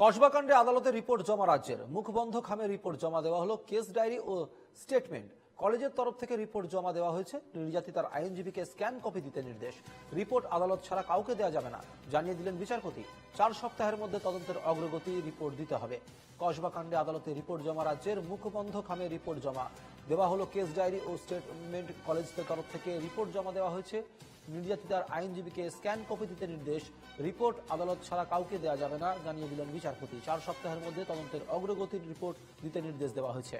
কসবাকাণ্ডে আদালতে রিপোর্ট জমা রাজ্যের। মুখবন্ধ খামে রিপোর্ট জমা দেওয়া হলো কেস ডায়েরি ও স্টেটমেন্ট। কলেজের তরফ থেকে রিপোর্ট জমা দেওয়া হয়েছে। নির্যাতিতার আইনজীবীকে স্ক্যান কপি দিতে নির্দেশ। রিপোর্ট আদালত ছাড়া কাউকে দেওয়া যাবে না। জানিয়ে দিলেন বিচারপতি। চার সপ্তাহের মধ্যে তদন্তের অগ্রগতি রিপোর্ট দিতে হবে। কসবাকাণ্ডে আদালতে রিপোর্ট জমা রাজ্যের মুখবন্ধ খামে রিপোর্ট জমা। দেওয়া হলো কেস ডায়েরি ও স্টেটমেন্ট কলেজের তরফ থেকে রিপোর্ট জমা দেওয়া হয়েছে। নির্যাতিতার আইনজীবীকে স্ক্যান কপি দিতে নির্দেশ। রিপোর্ট আদালত ছাড়া কাউকে দেওয়া যাবে না, জানিয়ে দিলেন বিচারপতি। চার সপ্তাহের মধ্যে তদন্তের অগ্রগতির রিপোর্ট দিতে নির্দেশ দেওয়া হয়েছে।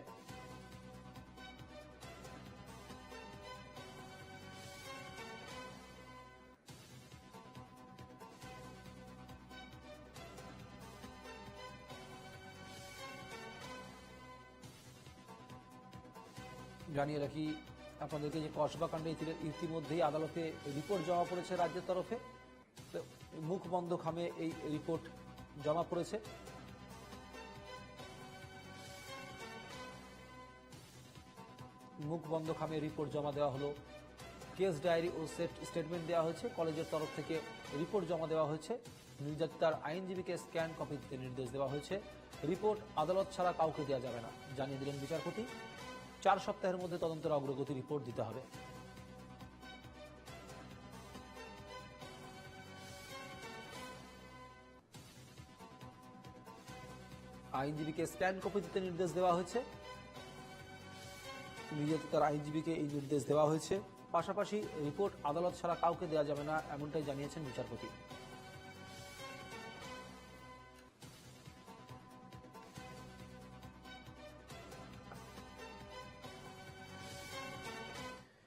জানিয়ে রাখি আপনাদেরকে যে কসবা কাণ্ডে ইতি- ইতিমধ্যেই আদালতে রিপোর্ট জমা পড়েছে রাজ্যের তরফে। মুখ বন্ধ খামে এই রিপোর্ট জমা পড়েছে। মুখ বন্ধ খামে রিপোর্ট জমা দেওয়া হলো। কেস ডায়েরি ও সেট স্টেটমেন্ট দেওয়া হয়েছে। কলেজের তরফ থেকে রিপোর্ট জমা দেওয়া হয়েছে। নির্যাতিতার আইনজীবীকে স্ক্যান কপি দিতে নির্দেশ দেওয়া হয়েছে। রিপোর্ট আদালত ছাড়া কাউকে দেওয়া যাবে না। জানিয়ে দিলেন বিচারপতি। চার সপ্তাহের মধ্যে তদন্তের অগ্রগতি রিপোর্ট দিতে হবে। আইনজীবীকে স্ক্যান কপি দিতে নির্দেশ দেওয়া হয়েছে। নিজেদের তার আইনজীবীকে এই নির্দেশ দেওয়া হয়েছে। পাশাপাশি রিপোর্ট আদালত ছাড়া কাউকে দেওয়া যাবে না, এমনটাই জানিয়েছেন বিচারপতি।